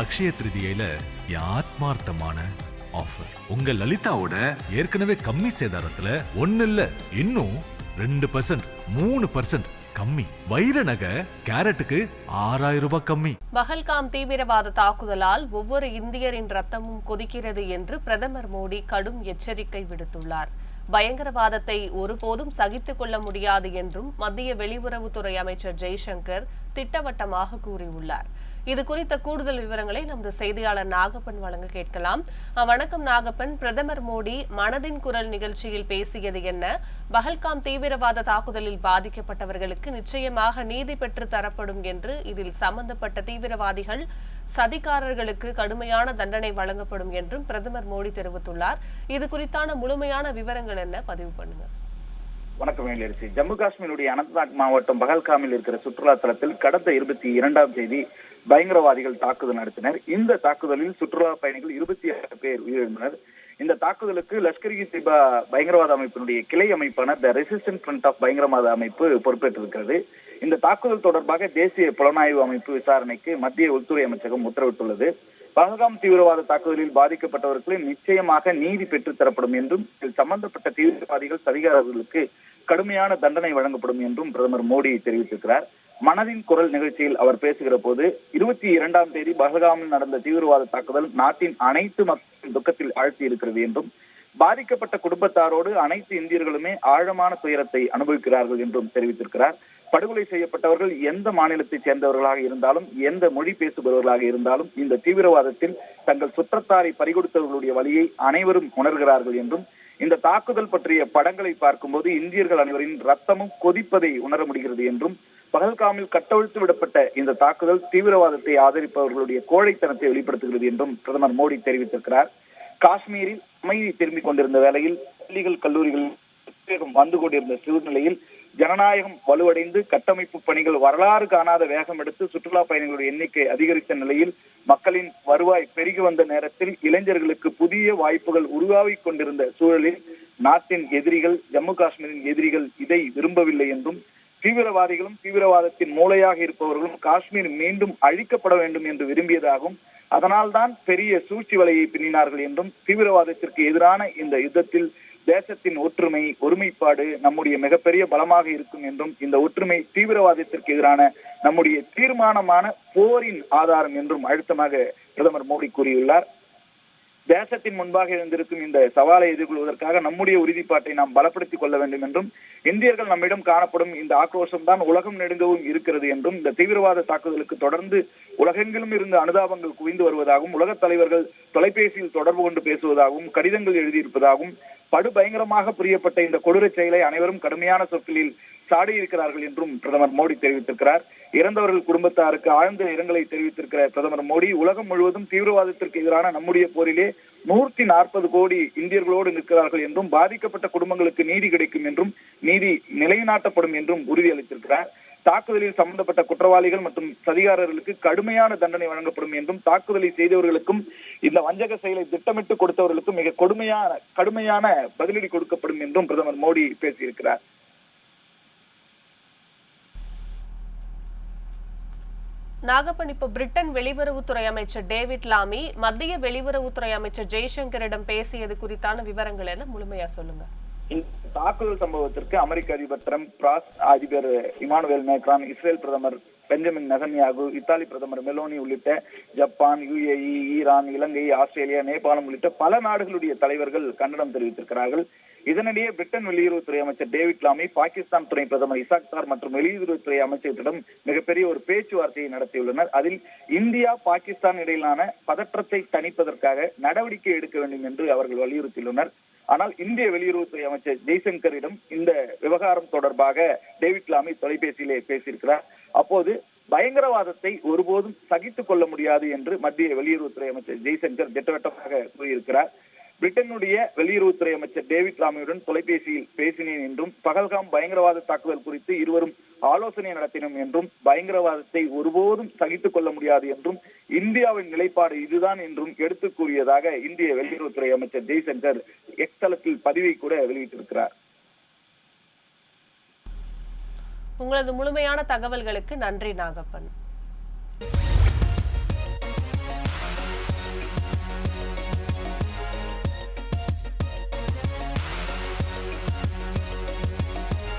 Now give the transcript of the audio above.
அக்ஷய திருதியில என் ஆத்மார்த்தமான ஆஃபர் உங்க லலிதாவோட ஏற்கனவே கம்மி சேதாரத்துல ஒன்னு இல்ல இன்னும் ரெண்டு பர்சன்ட் மூணு பர்சன்ட் கம்மி. வைர நகை கேரட்டுக்கு ஆறாயிரம் ரூபாய் கம்மி. பஹல்காம் தீவிரவாத தாக்குதலால் ஒவ்வொரு இந்தியரின் ரத்தமும் கொதிக்கிறது என்று பிரதமர் மோடி கடும் எச்சரிக்கை விடுத்துள்ளார். பயங்கரவாதத்தை ஒருபோதும் சகித்துக் கொள்ள முடியாது என்றும் மத்திய வெளியுறவுத்துறை அமைச்சர் ஜெய்சங்கர் திட்டவட்டமாக கூறியுள்ளார். இது குறித்த கூடுதல் விவரங்களை நமது செய்தியாளர் நாகப்பன் வழங்க கேட்கலாம். வணக்கம் நாகப்பன். பிரதமர் மோடி மனதின் குரல் நிகழ்ச்சியில் பேசியது என்ன? பஹல்காம் தீவிரவாத தாக்குதலில் பாதிக்கப்பட்டவர்களுக்கு நிச்சயமாக நீதி பெற்று தரப்படும் என்று இதில் சம்பந்தப்பட்ட தீவிரவாதிகள் சதிகாரர்களுக்கு கடுமையான தண்டனை வழங்கப்படும் என்றும் பிரதமர் மோடி தெரிவித்துள்ளார். இது குறித்தான முழுமையான விவரங்கள் என்ன? பதிவு பண்ணுங்க. வணக்கம் வேலியரசி ஜம்மு காஷ்மீருடைய அனந்த்நாக் மாவட்டம் பகல்காமில் இருக்கிற சுற்றுலா தலத்தில் கடந்த இருபத்தி இரண்டாம் தேதி பயங்கரவாதிகள் தாக்குதல் நடத்தினர். இந்த தாக்குதலில் சுற்றுலா பயணிகள் இருபத்தி ஆறு பேர் உயிரிழந்தனர். இந்த தாக்குதலுக்கு லஷ்கர் இ திபா பயங்கரவாத அமைப்பினுடைய கிளை அமைப்பான த ரெசிஸ்டன்ட் ஃப்ரண்ட் ஆஃப் பயங்கரவாத அமைப்பு பொறுப்பேற்றிருக்கிறது. இந்த தாக்குதல் தொடர்பாக தேசிய புலனாய்வு அமைப்பு விசாரணைக்கு மத்திய உள்துறை அமைச்சகம் உத்தரவிட்டுள்ளது. பகல்காம் தீவிரவாத தாக்குதலில் பாதிக்கப்பட்டவர்களுக்கு நிச்சயமாக நீதி பெற்றுத்தரப்படும் என்றும் இதில் சம்பந்தப்பட்ட தீவிரவாதிகள் சதிகாரர்களுக்கு கடுமையான தண்டனை வழங்கப்படும் என்றும் பிரதமர் மோடி தெரிவித்திருக்கிறார். மனதின் குரல் நிகழ்ச்சியில் அவர் பேசுகிற போது இருபத்தி இரண்டாம் தேதி பஹல்காமில் நடந்த தீவிரவாத தாக்குதல் நாட்டின் அனைத்து மக்களின் துக்கத்தில் ஆழ்த்தி இருக்கிறது என்றும் பாதிக்கப்பட்ட குடும்பத்தாரோடு அனைத்து இந்தியர்களுமே ஆழமான துயரத்தை அனுபவிக்கிறார்கள் என்றும் தெரிவித்திருக்கிறார். படுகொலை செய்யப்பட்டவர்கள் எந்த மாநிலத்தைச் சேர்ந்தவர்களாக இருந்தாலும் எந்த மொழி பேசுபவர்களாக இருந்தாலும் இந்த தீவிரவாதத்தில் தங்கள் சுற்றத்தாரை பறிகொடுத்தவர்களுடைய வழியை அனைவரும் உணர்கிறார்கள் என்றும் இந்த தாக்குதல் பற்றிய படங்களை பார்க்கும்போது இந்தியர்கள் அனைவரின் ரத்தமும் கொதிப்பதை உணர முடிகிறது என்றும் பகல்காமில் கட்டவிழ்த்து விடப்பட்ட இந்த தாக்குதல் தீவிரவாதத்தை ஆதரிப்பவர்களுடைய கோழைத்தனத்தை வெளிப்படுத்துகிறது என்றும் பிரதமர் மோடி தெரிவித்திருக்கிறார். காஷ்மீரில் அமைதி திரும்பிக் கொண்டிருந்த வேளையில் பள்ளிகள் கல்லூரிகள் வந்து கொண்டிருந்த சூழ்நிலையில் ஜனநாயகம் வலுவடைந்து கட்டமைப்பு பணிகள் வரலாறு காணாத வேகம் எடுத்து சுற்றுலா பயணிகளுடைய எண்ணிக்கை அதிகரித்த நிலையில் மக்களின் வருவாய் பெருகி வந்த நேரத்தில் இளைஞர்களுக்கு புதிய வாய்ப்புகள் உருவாகிக் கொண்டிருந்த சூழலில் நாட்டின் எதிரிகள் ஜம்மு காஷ்மீரின் எதிரிகள் இதை விரும்பவில்லை என்றும் தீவிரவாதிகளும் தீவிரவாதத்தின் மூளையாக இருப்பவர்களும் காஷ்மீர் மீண்டும் அழிக்கப்பட வேண்டும் என்று விரும்பியதாகவும் அதனால்தான் பெரிய சூழ்ச்சி வலையை பின்னினார்கள் என்றும் தீவிரவாதத்திற்கு எதிரான இந்த யுத்தத்தில் தேசத்தின் ஒற்றுமை ஒருமைப்பாடு நம்முடைய மிகப்பெரிய பலமாக இருக்கும் என்றும் இந்த ஒற்றுமை தீவிரவாதத்திற்கு எதிரான நம்முடைய தீர்மானமான போரின் ஆதாரம் என்றும் அழுத்தமாக பிரதமர் மோடி கூறியுள்ளார். தேசத்தின் முன்பாக இருந்திருக்கும் இந்த சவாலை எதிர்கொள்வதற்காக நம்முடைய உறுதிப்பாட்டை நாம் பலப்படுத்திக் கொள்ள வேண்டும் என்றும் இந்தியர்கள் நம்மிடம் காணப்படும் இந்த ஆக்ரோஷம் தான் உலகம் நெடுங்கவும் இருக்கிறது என்றும் இந்த தீவிரவாத தாக்குதலுக்கு தொடர்ந்து உலகெங்கிலும் இருந்து அனுதாபங்கள் குவிந்து வருவதாகவும் உலகத் தலைவர்கள் தொலைபேசியில் தொடர்பு கொண்டு பேசுவதாகவும் கடிதங்கள் எழுதியிருப்பதாகவும் படுபயங்கரமாக புரியப்பட்ட இந்த கொடூரச் செயலை அனைவரும் கடுமையான சொற்களில் சாடியிருக்கிறார்கள் என்றும் பிரதமர் மோடி தெரிவித்திருக்கிறார். இறந்தவர்கள் குடும்பத்தாருக்கு ஆழ்ந்த இரங்கலை தெரிவித்திருக்கிற பிரதமர் மோடி உலகம் முழுவதும் தீவிரவாதத்திற்கு எதிரான நம்முடைய போரிலே நூற்றி நாற்பது கோடி இந்தியர்களோடு நிற்கிறார்கள் என்றும் பாதிக்கப்பட்ட குடும்பங்களுக்கு நீதி கிடைக்கும் என்றும் நீதி நிலைநாட்டப்படும் என்றும் உறுதியளித்திருக்கிறார். தாக்குதலில் சம்பந்தப்பட்ட குற்றவாளிகள் மற்றும் சதிகாரர்களுக்கு கடுமையான தண்டனை வழங்கப்படும் என்றும் தாக்குதலை செய்தவர்களுக்கும் இந்த வஞ்சக செயலை திட்டமிட்டு கொடுத்தவர்களுக்கும் மிக கொடுமையான கடுமையான பதிலடி கொடுக்கப்படும் என்றும் பிரதமர் மோடி பேசியிருக்கிறார். நாகப்பன் இப்போ பிரிட்டன் வெளியுறவுத்துறை அமைச்சர் டேவிட் லாமி மத்திய வெளியுறவுத்துறை அமைச்சர் ஜெய்சங்கரிடம் பேசியது குறித்தான விவரங்கள் என்ன? முழுமையா சொல்லுங்க. தாக்குதல் சம்பவத்திற்கு அமெரிக்க அதிபர் ட்ரம்ப் பிராஸ் அதிபர் இமானுவேல் மேக்ரான் இஸ்ரேல் பிரதமர் பெஞ்சமின் நெதன்யாகு இத்தாலி பிரதமர் மெலோனி உள்ளிட்ட ஜப்பான் யுஏஇ ஈரான் இலங்கை ஆஸ்திரேலியா நேபாளம் உள்ளிட்ட பல நாடுகளுடைய தலைவர்கள் கண்டனம் தெரிவித்திருக்கிறார்கள். இதனிடையே பிரிட்டன் வெளியுறவுத்துறை அமைச்சர் டேவிட் லாமி பாகிஸ்தான் துணை பிரதமர் இசாக் தார் மற்றும் வெளியுறவுத்துறை அமைச்சரிடம் மிகப்பெரிய ஒரு பேச்சுவார்த்தையை நடத்தியுள்ளனர். அதில் இந்தியா பாகிஸ்தான் இடையிலான பதற்றத்தை தணிப்பதற்காக நடவடிக்கை எடுக்க வேண்டும் என்று அவர்கள் வலியுறுத்தியுள்ளனர். ஆனால் இந்திய வெளியுறவுத்துறை அமைச்சர் ஜெய்சங்கரிடம் இந்த விவகாரம் தொடர்பாக டேவிட் லாமி தொலைபேசியிலே பேசியிருக்கிறார். அப்போது பயங்கரவாதத்தை ஒருபோதும் சகித்துக் கொள்ள முடியாது என்று மத்திய வெளியுறவுத்துறை அமைச்சர் ஜெய்சங்கர் திட்டவட்டமாக கூறியிருக்கிறார். பிரிட்டனுடைய வெளியுறவுத்துறை அமைச்சர் டேவிட் ராமியுடன் தொலைபேசியில் பேசினேன் என்றும் பகல்காம் பயங்கரவாத தாக்குதல் குறித்து இருவரும் ஆலோசனை நடத்தினோம் என்றும் பயங்கரவாதத்தை ஒருபோதும் சகித்துக் கொள்ள முடியாது என்றும் இந்தியாவின் நிலைப்பாடு இதுதான் என்றும் எடுத்துக் கூறியதாக இந்திய வெளியுறவுத்துறை அமைச்சர் ஜெய்சங்கர் எக்ஸ்தலத்தில் பதிவை கூட வெளியிட்டிருக்கிறார். உங்களது முழுமையான தகவல்களுக்கு நன்றி நாகப்பன்.